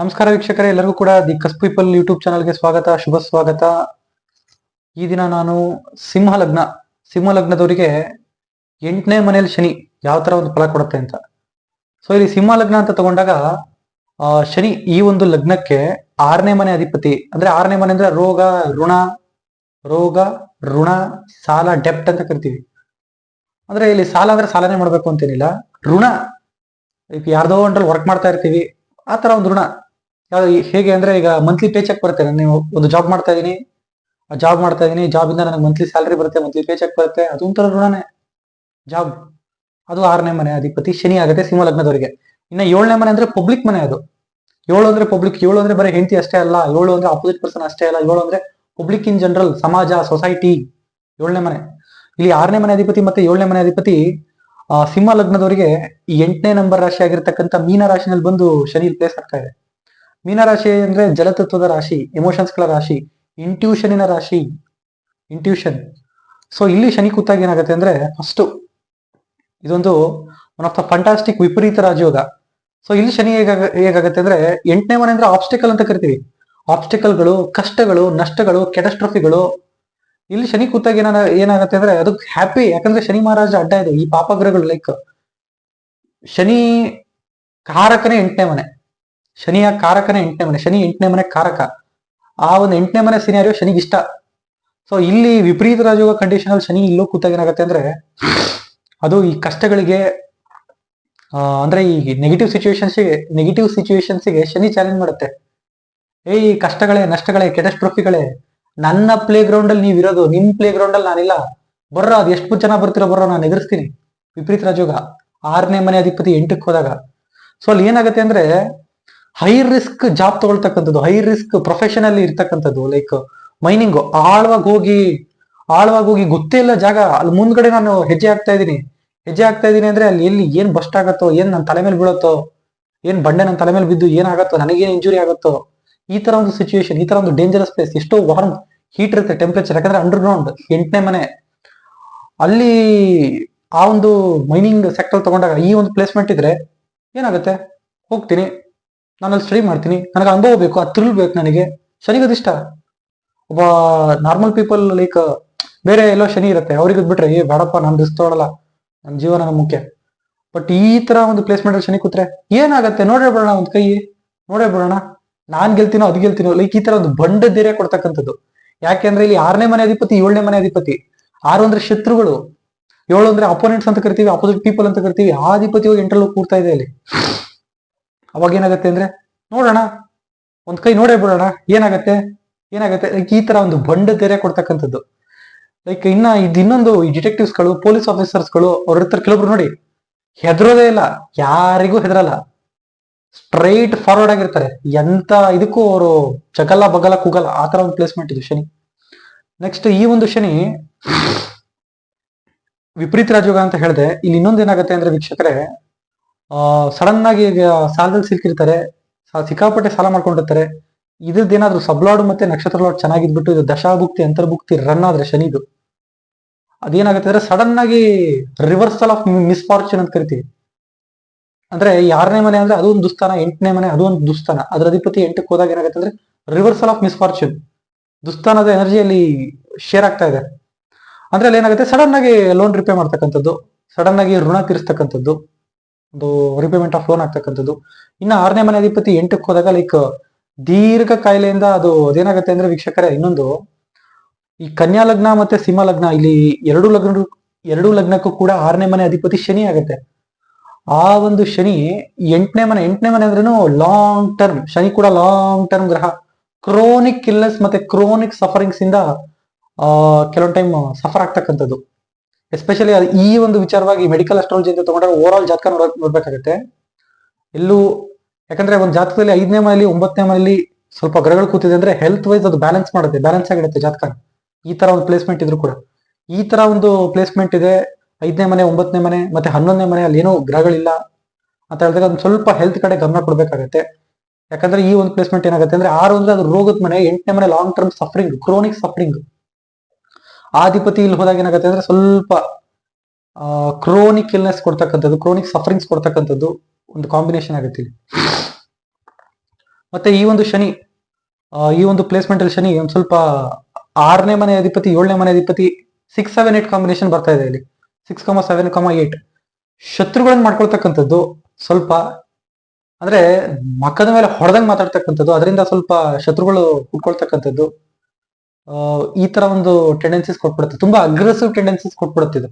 ನಮಸ್ಕಾರ ವೀಕ್ಷಕರೇ, ಎಲ್ಲರಿಗೂ ಕೂಡ ದಿ ಕಸ್ ಪೀಪಲ್ ಯೂಟ್ಯೂಬ್ ಚಾನಲ್ಗೆ ಸ್ವಾಗತ, ಶುಭ ಸ್ವಾಗತ. ಈ ದಿನ ನಾನು ಸಿಂಹ ಲಗ್ನ ಸಿಂಹ ಲಗ್ನದವರಿಗೆ ಎಂಟನೇ ಮನೆಯಲ್ಲಿ ಶನಿ ಯಾವ ತರ ಒಂದು ಫಲ ಕೊಡುತ್ತೆ ಅಂತ. ಸೊ ಇಲ್ಲಿ ಸಿಂಹ ಲಗ್ನ ಅಂತ ತಗೊಂಡಾಗ ಶನಿ ಈ ಒಂದು ಲಗ್ನಕ್ಕೆ ಆರನೇ ಮನೆ ಅಧಿಪತಿ, ಅಂದ್ರೆ ಆರನೇ ಮನೆ ಅಂದ್ರೆ ರೋಗ, ಋಣ ರೋಗ, ಋಣ, ಸಾಲ, ಡೆಪ್ಟ್ ಅಂತ ಕರಿತೀವಿ. ಅಂದ್ರೆ ಇಲ್ಲಿ ಸಾಲ ಅಂದ್ರೆ ಸಾಲನೇ ಮಾಡ್ಬೇಕು ಅಂತೇನಿಲ್ಲ. ಋಣ, ಯಾರ್ದೋ ಒಂದ್ರಲ್ಲಿ ವರ್ಕ್ ಮಾಡ್ತಾ ಇರ್ತೀವಿ, ಆ ತರ ಒಂದು ಋಣ. ಯಾವ್ದು ಹೇಗೆ ಅಂದ್ರೆ ಈಗ ಮಂತ್ಲಿ ಪೇ ಚೆಕ್ ಬರುತ್ತೆ. ನೀವು ಒಂದು ಜಾಬ್ ಮಾಡ್ತಾ ಇದೀನಿ, ಆ ಜಾಬ್ ಮಾಡ್ತಾ ಇದೀನಿ ಜಾಬ್ ಇಂದ ನನಗೆ ಮಂತ್ಲಿ ಸ್ಯಾಲರಿ ಬರುತ್ತೆ ಮಂತ್ಲಿ ಪೇ ಚೆಕ್ ಬರುತ್ತೆ, ಅದು ಒಂಥರ ಋಣನೇ. ಜಾಬ್ ಅದು ಆರನೇ ಮನೆ ಅಧಿಪತಿ ಶನಿ ಆಗುತ್ತೆ ಸಿಂಹ ಲಗ್ನದವರಿಗೆ. ಇನ್ನ ಏಳನೇ ಮನೆ ಅಂದ್ರೆ ಪಬ್ಲಿಕ್ ಮನೆ ಅದು. ಏಳು ಅಂದ್ರೆ ಪಬ್ಲಿಕ್ ಏಳು ಅಂದ್ರೆ ಬರೀ ಹೆಂಡತಿ ಅಷ್ಟೇ ಅಲ್ಲ, ಏಳು ಅಂದ್ರೆ ಅಪೋಸಿಟ್ ಪರ್ಸನ್ ಅಷ್ಟೇ ಅಲ್ಲ, ಏಳು ಅಂದ್ರೆ ಪಬ್ಲಿಕ್ ಇನ್ ಜನರಲ್ ಸಮಾಜ ಸೊಸೈಟಿ ಏಳನೇ ಮನೆ. ಇಲ್ಲಿ ಆರನೇ ಮನೆ ಅಧಿಪತಿ ಮತ್ತೆ ಏಳನೇ ಮನೆ ಅಧಿಪತಿ ಸಿಂಹ ಲಗ್ನದವರಿಗೆ ಈ ಎಂಟನೇ ನಂಬರ್ ರಾಶಿ ಆಗಿರ್ತಕ್ಕಂಥ ಮೀನ ರಾಶಿನಲ್ಲಿ ಬಂದು ಶನಿ ಪ್ಲೇಸ್ ಆಗ್ತಾ ಇದೆ. ಮೀನ ರಾಶಿ ಅಂದ್ರೆ ಜಲತತ್ವದ ರಾಶಿ ಎಮೋಷನ್ಸ್ಗಳ ರಾಶಿ ಇಂಟ್ಯೂಷನಿನ ರಾಶಿ ಇಂಟ್ಯೂಷನ್ ಸೊ ಇಲ್ಲಿ ಶನಿ ಕೂತಾಗ ಏನಾಗುತ್ತೆ ಅಂದ್ರೆ ಫಸ್ಟ್ ಇದೊಂದು ಒನ್ ಆಫ್ ದ ಫಂಟಾಸ್ಟಿಕ್ ವಿಪರೀತ ರಾಜಯೋಗ. ಸೊ ಇಲ್ಲಿ ಶನಿ ಹೇಗಾಗ ಹೇಗಾಗುತ್ತೆ ಅಂದ್ರೆ ಎಂಟನೇ ಮನೆ ಅಂದ್ರೆ ಆಬ್ಸ್ಟಿಕಲ್ ಅಂತ ಕರಿತೀವಿ. ಆಬ್ಸ್ಟಿಕಲ್ಗಳು ಕಷ್ಟಗಳು, ನಷ್ಟಗಳು ಕೆಟಸ್ಟ್ರಫಿಗಳು ಇಲ್ಲಿ ಶನಿ ಕೂತಾಗ ಏನ ಏನಾಗುತ್ತೆ ಅಂದ್ರೆ ಅದು ಹ್ಯಾಪಿ ಯಾಕಂದ್ರೆ ಶನಿ ಮಹಾರಾಜ ಅಡ್ಡ ಇದೆ, ಈ ಪಾಪಗ್ರಹಗಳು ಲೈಕ್ ಶನಿ ಕಾರಕನೇ ಎಂಟನೇ ಮನೆ. ಶನಿಯ ಕಾರಕನೇ ಎಂಟನೇ ಮನೆ, ಶನಿ ಎಂಟನೇ ಮನೆ ಕಾರಕ. ಆ ಒಂದು ಎಂಟನೇ ಮನೆ ಸಿನಾರಿಯೋ ಶನಿಗೆ ಇಷ್ಟ. ಸೊ ಇಲ್ಲಿ ವಿಪರೀತ ರಾಜಯೋಗ ಕಂಡೀಷನ್ ಅಲ್ಲಿ ಶನಿ ಇಲ್ಲೂ ಕೂತಾಗ ಏನಾಗತ್ತೆ ಅಂದ್ರೆ, ಅದು ಈ ಕಷ್ಟಗಳಿಗೆ ಅಂದ್ರೆ ಈ ನೆಗೆಟಿವ್ ಸಿಚುವೇಶನ್ಸ್ಗೆ ನೆಗೆಟಿವ್ ಸಿಚುವೇಶನ್ಸ್ಗೆ ಶನಿ ಚಾಲೆಂಜ್ ಮಾಡುತ್ತೆ. ಏ, ಈ ಕಷ್ಟಗಳೇ, ನಷ್ಟಗಳೇ ಕೆಟಸ್ಟ್ರೋಫಿಗಳೇ ನನ್ನ ಪ್ಲೇ ಗ್ರೌಂಡ್ ಅಲ್ಲಿ ನೀವಿರೋದು ನಿಮ್ ಪ್ಲೇ ಗ್ರೌಂಡ್ ಅಲ್ಲಿ ನಾನಿಲ್ಲ. ಬರ್ರೋ, ಅದು ಎಷ್ಟು ಜನ ಬರ್ತಿರೋ ಬರ್ರೋ, ನಾನು ಎದುರಿಸ್ತೀನಿ. ವಿಪರೀತ ರಾಜಯೋಗ. ಆರನೇ ಮನೆ ಅಧಿಪತಿ ಎಂಟಕ್ಕೆ ಹೋದಾಗ. ಸೊ ಅಲ್ಲಿ ಏನಾಗುತ್ತೆ ಅಂದ್ರೆ ಹೈ ರಿಸ್ಕ್ ಜಾಬ್ ತಗೊಳ್ತಕ್ಕಂಥದ್ದು ಹೈ ರಿಸ್ಕ್ ಪ್ರೊಫೆಷನ್ ಅಲ್ಲಿ ಇರ್ತಕ್ಕಂಥದ್ದು ಲೈಕ್ ಮೈನಿಂಗ್ ಆಳವಾಗಿ ಹೋಗಿ ಆಳವಾಗಿ ಹೋಗಿ ಗೊತ್ತೇ ಇಲ್ಲ ಜಾಗ. ಅಲ್ಲಿ ಮುಂದ್ಗಡೆ ನಾನು ಹೆಜ್ಜೆ ಆಗ್ತಾ ಇದ್ದೀನಿ. ಹೆಜ್ಜೆ ಆಗ್ತಾ ಇದ್ದೀನಿ ಅಂದ್ರೆ ಅಲ್ಲಿ ಎಲ್ಲಿ ಏನ್ ಬಸ್ಟ್ ಆಗತ್ತೋ, ಏನ್ ನನ್ನ ತಲೆ ಮೇಲೆ ಬೀಳತ್ತೋ, ಏನ್ ಬಂಡೆ ನನ್ನ ತಲೆ ಮೇಲೆ ಬಿದ್ದು ಏನಾಗತ್ತೋ ನನಗೇನ್ ಇಂಜುರಿ ಆಗತ್ತೋ, ಈ ತರ ಒಂದು ಸಿಚುವೇಶನ್ ಈ ತರ ಒಂದು ಡೇಂಜರಸ್ ಪ್ಲೇಸ್ ಎಷ್ಟೋ ವಾರ್ಮ್ ಹೀಟ್ ಇರುತ್ತೆ ಟೆಂಪರೇಚರ್ ಯಾಕಂದ್ರೆ ಅಂಡರ್ ಗ್ರೌಂಡ್ ಎಂಟನೇ ಮನೆ. ಅಲ್ಲಿ ಆ ಒಂದು ಮೈನಿಂಗ್ ಸೆಕ್ಟರ್ ತಗೊಂಡಾಗ ಈ ಒಂದು ಪ್ಲೇಸ್ಮೆಂಟ್ ಇದ್ರೆ ಏನಾಗುತ್ತೆ? ಹೋಗ್ತೀನಿ. ನಾನು ಅಲ್ಲಿ ಸ್ಟಡಿ ಮಾಡ್ತೀನಿ. ನನಗೆ ಅನುಭವ ಬೇಕು ಅದು ಥ್ರಿಲ್ ಬೇಕು ನನಗೆ. ಶನಿಗದಿಷ್ಟ ಒಬ್ಬ ನಾರ್ಮಲ್ ಪೀಪಲ್ ಲೈಕ್ ಬೇರೆ ಎಲ್ಲೋ ಶನಿ ಇರುತ್ತೆ. ಅವ್ರಿಗೆ ಬಿಟ್ರೆ, ಏ, ಬೇಡಪ್ಪ, ನಾನು ರಿಸ್ಕ್ ತಗೊಳಲ್ಲ. ನನ್ನ ಜೀವನ ಮುಖ್ಯ. ಬಟ್ ಈ ತರ ಒಂದು ಪ್ಲೇಸ್ಮೆಂಟ್ ಅಲ್ಲಿ ಶನಿ ಕೂತ್ರೆ ಏನಾಗತ್ತೆ? ನೋಡೇ ಬಿಡೋಣ ಒಂದು ಕೈ. ನೋಡೇ ಬಿಡೋಣ. ನಾನ್ ಗೆಲ್ತೀನೋ, ಅದ್ ಗೆಲ್ತೀನೋ ಲೈಕ್ ಈ ತರ ಒಂದು ಬಂಡ ಧೈರ್ಯ ಕೊಡ್ತಕ್ಕಂಥದ್ದು. ಯಾಕೆಂದ್ರೆ ಇಲ್ಲಿ ಆರನೇ ಮನೆ ಅಧಿಪತಿ, ಏಳನೇ ಮನೆ ಅಧಿಪತಿ. ಆರು ಅಂದ್ರೆ ಶತ್ರುಗಳು. ಏಳು ಅಂದ್ರೆ ಅಪೋನೆಂಟ್ಸ್ ಅಂತ ಕರಿತೀವಿ ಅಪೋಸಿಟ್ ಪೀಪಲ್ ಅಂತ ಕರಿತೀವಿ. ಆ ಅಧಿಪತಿ ಹೋಗಿ ಕೂರ್ತಾ ಇದೆ ಅಲ್ಲಿ. ಅವಾಗ ಏನಾಗತ್ತೆ ಅಂದ್ರೆ, ನೋಡೋಣ, ಒಂದ್ ಕೈ ನೋಡೇ ಬಿಡೋಣ, ಏನಾಗತ್ತೆ? ಏನಾಗತ್ತೆ? ಲೈಕ್ ಈ ತರ ಒಂದು ಬಂಡ ತೆರೆ ಕೊಡ್ತಕ್ಕಂಥದ್ದು. ಲೈಕ್ ಇನ್ನ ಇದು ಇನ್ನೊಂದು ಈ ಡಿಟೆಕ್ಟಿವ್ಸ್ಗಳು ಪೊಲೀಸ್ ಆಫೀಸರ್ಸ್ಗಳು, ಅವ್ರ ಹತ್ರ ಕೆಲವೊಬ್ರು ನೋಡಿ, ಹೆದರೋದೇ ಇಲ್ಲ. ಯಾರಿಗೂ ಹೆದರಲ್ಲ. ಸ್ಟ್ರೈಟ್ ಫಾರ್ವರ್ಡ್ ಆಗಿರ್ತಾರೆ. ಎಂತ ಇದಕ್ಕೂ ಅವರು ಜಗಲ್ಲ ಬಗಲ ಕೂಗಲ್ಲ. ಆ ತರ ಒಂದು ಪ್ಲೇಸ್ಮೆಂಟ್ ಇದು ಶನಿ. ನೆಕ್ಸ್ಟ್ ಈ ಒಂದು ಶನಿ, ವಿಪರೀತ ರಾಜಯೋಗ ಅಂತ ಹೇಳಿದೆ. ಇಲ್ಲಿ ಇನ್ನೊಂದು ಏನಾಗುತ್ತೆ ಅಂದ್ರೆ ವೀಕ್ಷಕರೇ ಸಡನ್ ಆಗಿ ಸಾಲದಲ್ಲಿ ಸಿಕ್ಕಿರ್ತಾರೆ ಸಿಕ್ಕಾಪಟ್ಟೆ ಸಾಲ ಮಾಡ್ಕೊಂಡಿರ್ತಾರೆ. ಇದ್ರದ್ದೇನಾದ್ರೂ ಸಬ್ಲಾಡು ಮತ್ತೆ ನಕ್ಷತ್ರ ಲಾಡ್ ಚೆನ್ನಾಗಿದ್ಬಿಟ್ಟು ಇದು ದಶಾಭುಕ್ತಿ, ಅಂತರ್ಭುಕ್ತಿ ರನ್ ಆದ್ರೆ ಶನಿದು. ಅದೇನಾಗುತ್ತೆ ಅಂದ್ರೆ ಸಡನ್ ಆಗಿ ರಿವರ್ಸಲ್ ಆಫ್ ಮಿಸ್ಫಾರ್ಚೂನ್ ಅಂತ ಕರಿತೀವಿ. ಅಂದ್ರೆ ಯಾರನೇ ಮನೆ ಅಂದ್ರೆ ಅದೊಂದು ಒಂದು ದುಸ್ಥಾನ, ಎಂಟನೇ ಮನೆ ಅದು ಒಂದು ದುಸ್ಥಾನ. ಅದ್ರ ಅಧಿಪತಿ ಎಂಟಕ್ಕೆ ಹೋದಾಗ ಏನಾಗುತ್ತೆ ಅಂದ್ರೆ ರಿವರ್ಸಲ್ ಆಫ್ ಮಿಸ್ಫಾರ್ಚೂನ್ ದುಸ್ಥಾನದ ಎನರ್ಜಿಯಲ್ಲಿ ಶೇರ್ ಆಗ್ತಾ ಇದೆ. ಅಂದ್ರೆ ಅಲ್ಲಿ ಏನಾಗುತ್ತೆ ಸಡನ್ ಆಗಿ ಲೋನ್ ರಿಪೇ ಮಾಡ್ತಕ್ಕಂಥದ್ದು ಸಡನ್ ಆಗಿ ಋಣ ತೀರಿಸ್ತಕ್ಕಂಥದ್ದು. ಒಂದು ರಿಪೇಮೆಂಟ್ ಆಫ್ ಲೋನ್ ಆಗ್ತಕ್ಕಂಥದ್ದು. ಇನ್ನು ಆರನೇ ಮನೆ ಅಧಿಪತಿ ಎಂಟಕ್ಕೆ ಹೋದಾಗ ಲೈಕ್ ದೀರ್ಘ ಕಾಯಿಲೆಯಿಂದ ಅದು ಅದೇನಾಗುತ್ತೆ ಅಂದ್ರೆ ವೀಕ್ಷಕರೇ, ಇನ್ನೊಂದು, ಈ ಕನ್ಯಾ ಲಗ್ನ ಮತ್ತೆ ಸಿಂಹ ಲಗ್ನ, ಇಲ್ಲಿ ಎರಡು ಲಗ್ನ, ಎರಡು ಲಗ್ನಕ್ಕೂ ಕೂಡ ಆರನೇ ಮನೆ ಅಧಿಪತಿ ಶನಿ ಆಗುತ್ತೆ. ಆ ಒಂದು ಶನಿ ಎಂಟನೇ ಮನೆ ಎಂಟನೇ ಮನೆ ಅಂದ್ರೂ ಲಾಂಗ್ ಟರ್ಮ್ ಶನಿ ಕೂಡ ಲಾಂಗ್ ಟರ್ಮ್ ಗ್ರಹ. ಕ್ರೋನಿಕ್ ಇಲ್ನೆಸ್ ಮತ್ತೆ ಕ್ರೋನಿಕ್ ಸಫರಿಂಗ್ಸ್ ಇಂದ ಕೆಲವೊಂದು ಟೈಮ್ ಸಫರ್ ಆಗ್ತಕ್ಕಂಥದ್ದು. ಎಸ್ಪೆಷಲಿ ಈ ಒಂದು ವಿಚಾರವಾಗಿ ಮೆಡಿಕಲ್ ಅಸ್ಟ್ರಾಲಜಿ ಅಂತ ತಗೊಂಡ್ರೆ ಓವರ್ ಆಲ್ ಜಾತಕ ನೋಡ ನೋಡ್ಬೇಕಾಗತ್ತೆ. ಎಲ್ಲೂ ಯಾಕಂದ್ರೆ ಒಂದು ಜಾತಕದಲ್ಲಿ ಐದನೇ ಮನೆಯಲ್ಲಿ ಒಂಬತ್ತನೇ ಮನೆಯಲ್ಲಿ ಸ್ವಲ್ಪ ಗ್ರಹಗಳು ಕೂತಿದೆ ಅಂದ್ರೆ ಹೆಲ್ತ್ ವೈಸ್ ಅದು ಬ್ಯಾಲೆನ್ಸ್ ಮಾಡುತ್ತೆ ಬ್ಯಾಲೆನ್ಸ್ ಆಗಿಡುತ್ತೆ ಜಾತಕ. ಈ ತರ ಒಂದು ಪ್ಲೇಸ್ಮೆಂಟ್ ಇದ್ರು ಕೂಡ. ಈ ತರ ಒಂದು ಪ್ಲೇಸ್ಮೆಂಟ್ ಇದೆ, ಐದನೇ ಮನೆ, ಒಂಬತ್ತನೇ ಮನೆ ಮತ್ತೆ ಹನ್ನೊಂದನೇ ಮನೆ ಅಲ್ಲಿ ಏನೋ ಗ್ರಹಗಳಿಲ್ಲ ಅಂತ ಹೇಳಿದಾಗ ಒಂದು ಸ್ವಲ್ಪ ಹೆಲ್ತ್ ಕಡೆ ಗಮನ ಕೊಡ್ಬೇಕಾಗತ್ತೆ. ಯಾಕಂದ್ರೆ ಈ ಒಂದು ಪ್ಲೇಸ್ಮೆಂಟ್ ಏನಾಗುತ್ತೆ ಅಂದ್ರೆ ಆರು ಅಂದ್ರೆ ಅದು ರೋಗದ ಮನೆ, ಎಂಟನೇ ಮನೆ long term suffering chronic suffering ಆಧಿಪತಿ ಇಲ್ಲಿ ಹೋದಾಗ ಏನಾಗುತ್ತೆ ಅಂದ್ರೆ ಸ್ವಲ್ಪ ಕ್ರೋನಿಕ್ ಇಲ್ನೆಸ್ ಕೊಡ್ತಕ್ಕಂಥದ್ದು ಕ್ರೋನಿಕ್ ಸಫರಿಂಗ್ಸ್ ಕೊಡ್ತಕ್ಕಂಥದ್ದು ಒಂದು ಕಾಂಬಿನೇಷನ್ ಆಗುತ್ತೆ ಇಲ್ಲಿ. ಮತ್ತೆ ಈ ಒಂದು ಶನಿ ಈ ಒಂದು ಪ್ಲೇಸ್ಮೆಂಟ್ ಅಲ್ಲಿ ಶನಿ ಒಂದ್ ಸ್ವಲ್ಪ ಆರನೇ ಮನೆ ಅಧಿಪತಿ ಏಳನೇ ಮನೆ ಅಧಿಪತಿ ಸಿಕ್ಸ್ ಸೆವೆನ್ ಏಟ್ ಕಾಂಬಿನೇಷನ್ ಬರ್ತಾ ಇದೆ ಇಲ್ಲಿ. Six comma seven comma eight ಶತ್ರುಗಳನ್ನ ಮಾಡ್ಕೊಳ್ತಕ್ಕಂಥದ್ದು ಸ್ವಲ್ಪ ಅಂದ್ರೆ ಮಕ್ಕದ ಮೇಲೆ ಹೊಡೆದಂಗೆ ಮಾತಾಡ್ತಕ್ಕಂಥದ್ದು ಅದರಿಂದ ಸ್ವಲ್ಪ ಶತ್ರುಗಳು ಹುಟ್ಕೊಳ್ತಕ್ಕಂಥದ್ದು ಆ, ಈ ತರ ಒಂದು ಟೆಂಡೆನ್ಸಿಸ್ ಕೊಟ್ಬಿಡುತ್ತೆ. ತುಂಬಾ ಅಗ್ರೆಸಿವ್ ಟೆಂಡೆನ್ಸಿಸ್ ಕೊಟ್ಬಿಡುತ್ತೆ ಇದು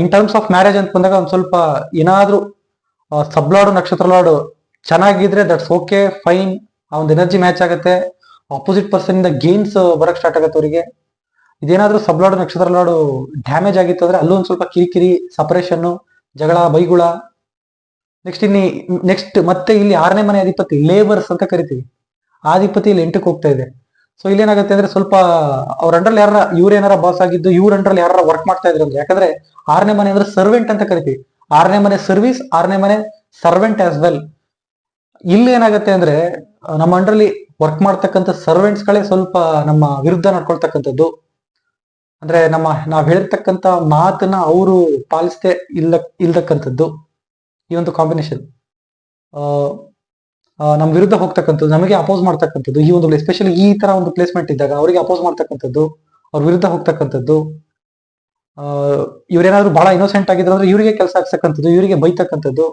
ಇನ್ ಟರ್ಮ್ಸ್ ಆಫ್ ಮ್ಯಾರೇಜ್ ಅಂತ ಬಂದಾಗ ಒಂದ್ ಸ್ವಲ್ಪ ಏನಾದ್ರೂ ಸಬ್ಲಾಡು, ನಕ್ಷತ್ರಲಾಡು ಚೆನ್ನಾಗಿದ್ರೆ ದಟ್ಸ್ ಓಕೆ ಫೈನ್ ಆ ಒಂದು ಎನರ್ಜಿ ಮ್ಯಾಚ್ ಆಗುತ್ತೆ. ಆಪೋಸಿಟ್ ಪರ್ಸನ್ ಇಂದ ಗೇಮ್ಸ್ ಬರಕ್ ಸ್ಟಾರ್ಟ್ ಆಗುತ್ತೆ ಅವರಿಗೆ. ಇದೇನಾದ್ರೂ ಸಬ್ಲಾಡು, ನಕ್ಷತ್ರಲಾಡು ಡ್ಯಾಮೇಜ್ ಆಗಿತ್ತು ಅಂದ್ರೆ ಅಲ್ಲೂ ಒಂದ್ ಸ್ವಲ್ಪ ಕಿರಿಕಿರಿ ಸಪರೇಷನ್ ಜಗಳ, ಬೈಗುಳ. ನೆಕ್ಸ್ಟ್ ಇನ್ನಿ ನೆಕ್ಸ್ಟ್ ಮತ್ತೆ ಇಲ್ಲಿ ಆರನೇ ಮನೆ ಅಧಿಪತಿ ಲೇಬರ್ಸ್ ಅಂತ ಕರಿತೀವಿ. ಆ ಅಧಿಪತಿ ಇಲ್ಲಿ ಎಂಟಕ್ಕೆ ಹೋಗ್ತಾ ಇದೆ. ಸೊ ಇಲ್ಲೇನಾಗುತ್ತೆ ಅಂದ್ರೆ ಸ್ವಲ್ಪ ಅವ್ರ ಅಂಡ್ರಲ್ಲಿ ಯಾರ ಇವ್ರ ಏನಾರ ಬಾಸ್ ಆಗಿದ್ದು, ಇವ್ರ ಅಂಡ್ರಲ್ಲಿ ಯಾರ ವರ್ಕ್ ಮಾಡ್ತಾ ಇದ್ರು ಅಂದ್ರೆ, ಯಾಕಂದ್ರೆ ಆರನೇ ಮನೆ ಅಂದ್ರೆ ಸರ್ವೆಂಟ್ ಅಂತ ಕರಿತೀವಿ. ಆರನೇ ಮನೆ ಸರ್ವಿಸ್ ಆರನೇ ಮನೆ ಸರ್ವೆಂಟ್ ಆಸ್ ವೆಲ್ ಇಲ್ಲಿ ಏನಾಗುತ್ತೆ ಅಂದ್ರೆ, ನಮ್ಮ ಅಂಡ್ರಲ್ಲಿ ವರ್ಕ್ ಮಾಡ್ತಕ್ಕಂಥ ಸರ್ವೆಂಟ್ಸ್ ಗಳೇ ಸ್ವಲ್ಪ ನಮ್ಮ ವಿರುದ್ಧ ನಡ್ಕೊಳ್ತಕ್ಕಂಥದ್ದು. ಅಂದ್ರೆ ನಮ್ಮ, ನಾವ್ ಹೇಳಿರ್ತಕ್ಕಂಥ ಮಾತನ್ನ ಅವರು ಪಾಲಿಸದೆ ಇಲ್ಲ ಇಲ್ದಕ್ಕಂಥದ್ದು ಈ ಒಂದು ಕಾಂಬಿನೇಷನ್ ನಮ್ ವಿರುದ್ಧ ಹೋಗ್ತಕ್ಕಂಥದ್ದು, ನಮಗೆ ಅಪೋಸ್ ಮಾಡ್ತಕ್ಕಂಥದ್ದು, ಈ ಒಂದು ಎಸ್ಪೆಷಲಿ ಈ ತರ ಒಂದು ಪ್ಲೇಸ್ಮೆಂಟ್ ಇದ್ದಾಗ ಅವರಿಗೆ ಅಪೋಸ್ ಮಾಡ್ತಕ್ಕಂಥದ್ದು, ಅವ್ರ ವಿರುದ್ಧ ಹೋಗ್ತಕ್ಕಂಥದ್ದು ಇವ್ರೇನಾದ್ರು ಬಹಳ ಇನ್ನೋಸೆಂಟ್ ಆಗಿದ್ರು ಅಂದ್ರೆ ಇವರಿಗೆ ಕೆಲಸ ಆಗ್ತಕ್ಕಂಥದ್ದು, ಇವರಿಗೆ ಬೈತಕ್ಕಂಥದ್ದು.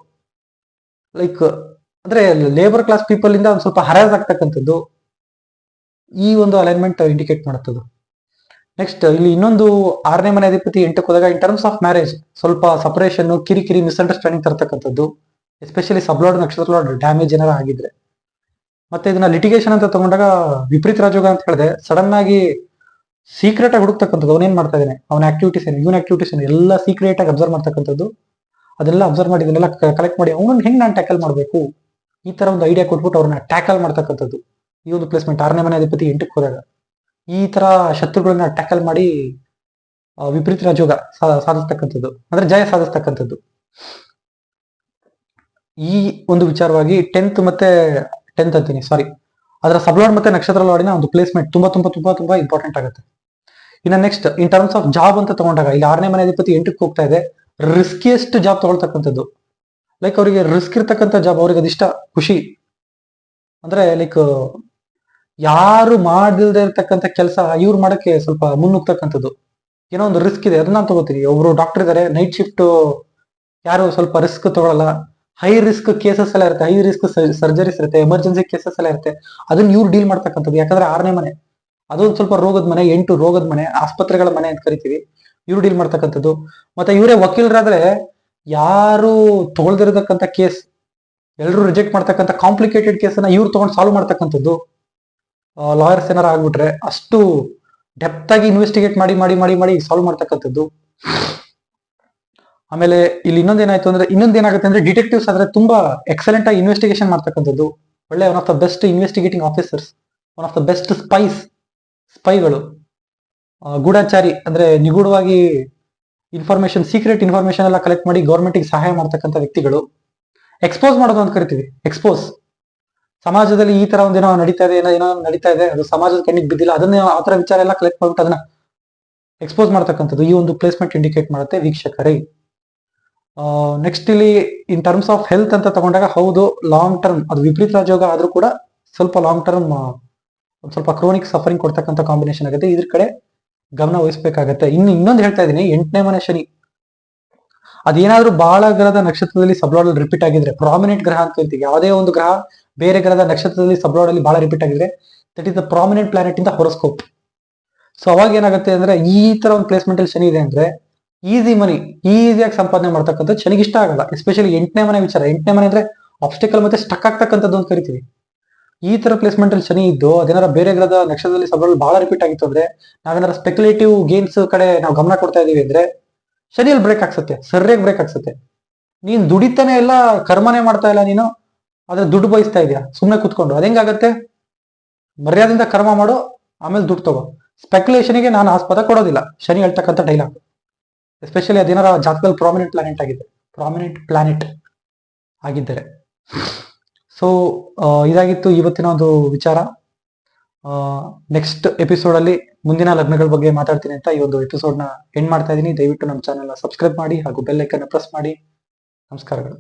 ಲೈಕ್ ಅಂದ್ರೆ ಲೇಬರ್ ಕ್ಲಾಸ್ ಪೀಪಲ್ ಇಂದ ಒಂದ್ ಸ್ವಲ್ಪ ಹರಾಜ್ ಆಗ್ತಕ್ಕಂಥದ್ದು ಈ ಒಂದು ಅಲೈನ್ಮೆಂಟ್ ಇಂಡಿಕೇಟ್ ಮಾಡುತ್ತದ್ದು ನೆಕ್ಸ್ಟ್ ಇಲ್ಲಿ ಇನ್ನೊಂದು ಆರನೇ ಮನೆ ಅಧಿಪತಿ ಎಂಟಕ್ಕೆ ಹೋದಾಗ ಇನ್ ಟರ್ಮ್ಸ್ ಆಫ್ ಮ್ಯಾರೇಜ್ ಸ್ವಲ್ಪ ಸಪರೇಷನ್ ಕಿರಿಕಿರಿ ಮಿಸ್ಅಂಡರ್ಸ್ಟ್ಯಾಂಡಿಂಗ್ ತರ್ತಕ್ಕಂಥದ್ದು. ಎಸ್ಪೆಷಲಿ ಸಬ್ಲಾಡ್ ನಕ್ಷತ್ರಲಾಡ್ ಡ್ಯಾಮೇಜ್ ಏನಾರ ಆಗಿದ್ರೆ. ಮತ್ತೆ ಇದನ್ನ ಲಿಟಿಗೇಷನ್ ಅಂತ ತಗೊಂಡಾಗ ವಿಪರೀತ ರಾಜೋಗ ಅಂತ ಹೇಳಿದೆ ಸಡನ್ ಆಗಿ ಸೀಕ್ರೆಟ್ ಆಗಿ ಹುಡುಕ್ತಕ್ಕಂಥದ್ದು ಅವನೇನ್ ಮಾಡ್ತಾ ಇದ್ದಾನೆ ಅವನ ಆಕ್ಟಿವಿಟೀಸ್ ಏನು, ಇವನ್ ಆಕ್ಟಿವಿಟೀಸ್ ಏನು, ಎಲ್ಲ ಸೀಕ್ರೆಟ್ ಆಗಿ ಅಬ್ಸರ್ವ್ ಮಾಡ್ತಕ್ಕಂಥದ್ದು ಅದೆಲ್ಲ ಅಬ್ಸರ್ವ್ ಮಾಡಿ, ಇದನ್ನೆಲ್ಲ ಕಲೆಕ್ಟ್ ಮಾಡಿ, ಅವನನ್ನ ಹೆಂಗ್ ನಾನು ಟ್ಯಾಕಲ್ ಮಾಡಬೇಕು? ಈ ತರ ಒಂದು ಐಡಿಯಾ ಕೊಟ್ಬಿಟ್ಟು ಅವ್ರನ್ನ ಟ್ಯಾಕಲ್ ಮಾಡ್ತಕ್ಕಂಥದ್ದು. ಈ ಒಂದು ಪ್ಲೇಸ್ಮೆಂಟ್ ಆರನೇ ಮನೆ ಅಧಿಪತಿ ಎಂಟಕ್ಕೆ ಹೋದಾಗ. ಈ ತರ ಶತ್ರುಗಳನ್ನ ಟ್ಯಾಕಲ್ ಮಾಡಿ ವಿಪರೀತ ರಾಜೋಗ ಸಾಧಿಸ್ತಕ್ಕಂಥದ್ದು. ಅಂದ್ರೆ ಜಯ ಸಾಧಿಸ್ತಕ್ಕಂಥದ್ದು. ಈ ಒಂದು ವಿಚಾರವಾಗಿ ಟೆಂತ್ ಮತ್ತೆ ಟೆಂತ್ ಅಂತೀನಿ ಸಾರಿ ಅದರ ಸಬ್ಲಾಡ್ ಮತ್ತೆ ನಕ್ಷತ್ರ ಲಾಡಿನ ಒಂದು ಪ್ಲೇಸ್ಮೆಂಟ್ ತುಂಬಾ ತುಂಬಾ ತುಂಬಾ ತುಂಬಾ ಇಂಪಾರ್ಟೆಂಟ್ ಆಗುತ್ತೆ. ಇನ್ನ next in terms of job ಅಂತ ತಗೊಂಡಾಗ ಇಲ್ಲಿ ಆರನೇ ಮನೆ ಅಧಿಪತಿ ಎಂಟಕ್ಕೆ ಹೋಗ್ತಾ ಇದೆ ರಿಸ್ಕಿಯೆಸ್ಟ್ ಜಾಬ್ ತಗೊಳ್ತಕ್ಕಂಥದ್ದು. ಲೈಕ್ ಅವರಿಗೆ ರಿಸ್ಕ್ ಇರ್ತಕ್ಕಂಥ ಜಾಬ್ ಅವ್ರಿಗೆ ಅದಿಷ್ಟ ಖುಷಿ. ಅಂದ್ರೆ ಲೈಕ್ ಯಾರು ಮಾಡದಿಲ್ದೇ ಇರ್ತಕ್ಕಂಥ ಕೆಲಸ, ಇವ್ರು ಮಾಡಕ್ಕೆ ಸ್ವಲ್ಪ ಮುನ್ನುಗ್ತಕ್ಕಂಥದ್ದು. ಏನೋ ಒಂದು ರಿಸ್ಕ್ ಇದೆ, ಅದನ್ನ ನಾನ್ ತಗೋತೀನಿ. ಒಬ್ರು ಡಾಕ್ಟರ್ ಇದಾರೆ ನೈಟ್ ಶಿಫ್ಟ್ ಯಾರು ಸ್ವಲ್ಪ ರಿಸ್ಕ್ ತಗೊಳಲ್ಲ. ಹೈ ರಿಸ್ಕ್ ಕೇಸಸ್ ಎಲ್ಲ ಇರುತ್ತೆ. ಹೈ ರಿಸ್ಕ್ ಸರ್ಜರೀಸ್ ಇರುತ್ತೆ. ಎಮರ್ಜೆನ್ಸಿ ಕೇಸಸ್ ಎಲ್ಲ ಇರುತ್ತೆ. ಅದನ್ನ ಇವ್ರು ಡೀಲ್ ಮಾಡ್ತಕ್ಕಂಥದ್ದು. ಯಾಕಂದ್ರೆ ಆರನೇ ಮನೆ, ಅದೊಂದು ಸ್ವಲ್ಪ ರೋಗದ ಮನೆ, ಎಂಟು ರೋಗದ ಮನೆ, ಆಸ್ಪತ್ರೆಗಳ ಮನೆ ಅಂತ ಕರಿತೀವಿ. ಇವ್ರು ಡೀಲ್ ಮಾಡ್ತಕ್ಕಂಥದ್ದು. ಮತ್ತೆ ಇವರೇ ವಕೀಲರಾದ್ರೆ ಯಾರು ತಗೊಳ್ದಿರತಕ್ಕಂಥ ಕೇಸ್ ಎಲ್ಲರೂ ರಿಜೆಕ್ಟ್ ಮಾಡ್ತಕ್ಕಂಥ ಕಾಂಪ್ಲಿಕೇಟೆಡ್ ಕೇಸನ್ನ ಇವ್ರು ತಗೊಂಡು ಸಾಲ್ವ್ ಮಾಡ್ತಕ್ಕಂಥದ್ದು ಲಾಯರ್ಸ್ ಏನಾರು ಆಗ್ಬಿಟ್ರೆ ಅಷ್ಟು ಡೆಪ್ತ್ ಆಗಿ ಇನ್ವೆಸ್ಟಿಗೇಟ್ ಮಾಡಿ ಮಾಡಿ ಮಾಡಿ ಮಾಡಿ ಸಾಲ್ವ್ ಮಾಡ್ತಕ್ಕಂಥದ್ದು. ಆಮೇಲೆ ಇಲ್ಲಿ ಇನ್ನೊಂದೇನಾಯ್ತು ಅಂದ್ರೆ ಇನ್ನೊಂದ್ ಏನಾಗುತ್ತೆ ಅಂದ್ರೆ ಡಿಟೆಕ್ಟಿವ್ಸ್ ಆದ್ರೆ ತುಂಬಾ ಎಕ್ಸಲೆಂಟ್ ಆಗಿ ಇನ್ವೆಸ್ಟಿಗೇಷನ್ ಮಾಡ್ತಕ್ಕಂಥದ್ದು. ಒಳ್ಳೆ one of the best investigating officers one of the best spies ಸ್ಪೈಗಳು ಗೂಢಾಚಾರಿ ಅಂದ್ರೆ ನಿಗೂಢವಾಗಿ ಇನ್ಫಾರ್ಮೇಶನ್ ಸೀಕ್ರೆಟ್ ಇನ್ಫಾರ್ಮೇಶನ್ ಎಲ್ಲ ಕಲೆಕ್ಟ್ ಮಾಡಿ ಗೌರ್ಮೆಂಟ್ಗೆ ಸಹಾಯ ಮಾಡ್ತಕ್ಕಂಥ ವ್ಯಕ್ತಿಗಳು. ಎಕ್ಸ್ಪೋಸ್ ಮಾಡೋದು ಅಂತ ಕರಿತೀವಿ ಎಕ್ಸ್ಪೋಸ್ ಸಮಾಜದಲ್ಲಿ ಈ ತರ ಒಂದೇನೋ ನಡೀತಾ ಇದೆ, ಏನೋ ಏನೋ ನಡೀತಾ ಇದೆ, ಅದು ಸಮಾಜದ ಕಣ್ಣಿಗೆ ಬಿದ್ದಿಲ್ಲ, ಅದನ್ನ ಆ ತರ ವಿಚಾರ ಎಲ್ಲ ಕಲೆಕ್ಟ್ ಮಾಡ್ಬಿಟ್ಟು ಅದನ್ನ ಎಕ್ಸ್ಪೋಸ್ ಮಾಡ್ತಕ್ಕಂಥದ್ದು ಈ ಒಂದು ಪ್ಲೇಸ್ಮೆಂಟ್ ಇಂಡಿಕೇಟ್ ಮಾಡುತ್ತೆ ವೀಕ್ಷಕರೇ. ನೆಕ್ಸ್ಟ್ ಇಲ್ಲಿ ಇನ್ ಟರ್ಮ್ಸ್ ಆಫ್ ಹೆಲ್ತ್ ಅಂತ ತಗೊಂಡಾಗ ಹೌದು ಲಾಂಗ್ ಟರ್ಮ್ ಅದು ವಿಪರೀತ ರಾಜಯೋಗ ಆದ್ರೂ ಕೂಡ ಸ್ವಲ್ಪ ಲಾಂಗ್ ಟರ್ಮ್ ಸ್ವಲ್ಪ ಕ್ರೋನಿಕ್ ಸಫರಿಂಗ್ ಕೊಡ್ತಕ್ಕಂಥ ಕಾಂಬಿನೇಷನ್ ಆಗುತ್ತೆ. ಇದ್ರ ಕಡೆ ಗಮನ ವಹಿಸಬೇಕಾಗತ್ತೆ. ಇನ್ನು ಇನ್ನೊಂದು ಹೇಳ್ತಾ ಇದ್ದೀನಿ, ಎಂಟನೇ ಮನೆ ಶನಿ. ಅದೇನಾದ್ರೂ ಬಾಳ ಗ್ರಹದ ನಕ್ಷತ್ರದಲ್ಲಿ ಸಬ್ಲಾಡ್ ರಿಪೀಟ್ ಆಗಿದ್ರೆ ಪ್ರಾಮಿನೆಂಟ್ ಗ್ರಹ ಅಂತ ಹೇಳ್ತೀವಿ, ಯಾವುದೇ ಒಂದು ಗ್ರಹ ಬೇರೆ ಗ್ರಹದ ನಕ್ಷತ್ರದಲ್ಲಿ ಸಬ್ಲಾಡ್ ಅಲ್ಲಿ ಬಹಳ ರಿಪೀಟ್ ಆಗಿದ್ರೆ that is the prominent planet ಇಂದ ಹೊರಸ್ಕೋಪ್ ಸೊ ಅವಾಗ ಏನಾಗುತ್ತೆ ಅಂದ್ರೆ ಈ ತರ ಒಂದು ಪ್ಲೇಸ್ಮೆಂಟ್ ಅಲ್ಲಿ ಶನಿ ಇದೆ ಅಂದ್ರೆ ಈಸಿ ಮನಿ ಈಸಿಯಾಗಿ ಸಂಪಾದನೆ ಮಾಡ್ತಕ್ಕಂಥದ್ದು ಚೆನ್ನಾಗಿ ಇಷ್ಟ ಆಗಲ್ಲ. ಎಸ್ಪೆಷಲಿ ಎಂಟನೇ ಮನೆ ವಿಚಾರ. ಎಂಟನೇ ಮನೆ ಅಂದ್ರೆ ಆಬ್ಸ್ಟಿಕಲ್ ಮತ್ತೆ ಸ್ಟಕ್ ಆಗ್ತಕ್ಕಂಥದ್ದು ಅಂತ ಕರಿತೀವಿ. ಈ ತರ ಪ್ಲೇಸ್ಮೆಂಟ್ ಅಲ್ಲಿ ಶನಿ ಇದ್ದು, ಅದೇನಾರ ಬೇರೆ ಗ್ರಹದ ನಕ್ಷತ್ರದಲ್ಲಿ ಸಬರಲ್ಲಿ ಬಹಳ ರಿಪೀಟ್ ಆಗಿತ್ತು ಅಂದ್ರೆ, ನಾವೇನಾರ ಸ್ಪೆಕ್ಯುಲೇಟಿವ್ ಗೇಮ್ಸ್ ಕಡೆ ನಾವು ಗಮನ ಕೊಡ್ತಾ ಇದೀವಿ ಅಂದ್ರೆ, ಶನಿಯಲ್ಲಿ ಬ್ರೇಕ್ ಆಗ್ಸುತ್ತೆ, ಸರಿಯಾಗಿ ಬ್ರೇಕ್ ಆಗ್ಸುತ್ತೆ. ನೀನ್ ದುಡಿತಾನೆ ಇಲ್ಲ, ಕರ್ಮನೆ ಮಾಡ್ತಾ ಇಲ್ಲ ನೀನು, ಆದ್ರೆ ದುಡ್ಡು ಬಯಸ್ತಾ ಇದೆಯಾ? ಸುಮ್ನೆ ಕುತ್ಕೊಂಡು. ಹೆಂಗಾಗತ್ತೆ? ಮರ್ಯಾದಿಂದ ಕರ್ಮ ಮಾಡು, ಆಮೇಲೆ ದುಡ್ಡು ತಗೋ. ಸ್ಪೆಕ್ಯುಲೇಷನ್ಗೆ ನಾನು ಆಸ್ಪದ ಕೊಡೋದಿಲ್ಲ. ಶನಿ ಹೇಳ್ತಕ್ಕಂಥ ಡೈಲಾಗ್ ಎಸ್ಪೆಷಲಿ ಅದೇನಾರ ಜಾತಕದಲ್ಲಿ ಪ್ರಾಮಿನೆಂಟ್ ಪ್ಲಾನೆಟ್ ಆಗಿದೆ. ಪ್ರಾಮಿನೆಂಟ್ ಪ್ಲಾನೆಟ್ ಆಗಿದ್ದರೆ. ಸೊ ಇದಾಗಿತ್ತು ಇವತ್ತಿನ ಒಂದು ವಿಚಾರ. ನೆಕ್ಸ್ಟ್ ಎಪಿಸೋಡ್ ಅಲ್ಲಿ ಮುಂದಿನ ಲಗ್ನಗಳ ಬಗ್ಗೆ ಮಾತಾಡ್ತೀನಿ ಅಂತ ಈ ಒಂದು ಎಪಿಸೋಡ್ನ ಎಂಡ್ ಮಾಡ್ತಾ ಇದ್ದೀನಿ ದಯವಿಟ್ಟು ನಮ್ಮ ಚಾನೆಲ್ ಸಬ್ಸ್ಕ್ರೈಬ್ ಮಾಡಿ ಹಾಗೂ ಬೆಲ್ ಐಕನ್ ಪ್ರೆಸ್ ಮಾಡಿ. ನಮಸ್ಕಾರಗಳು.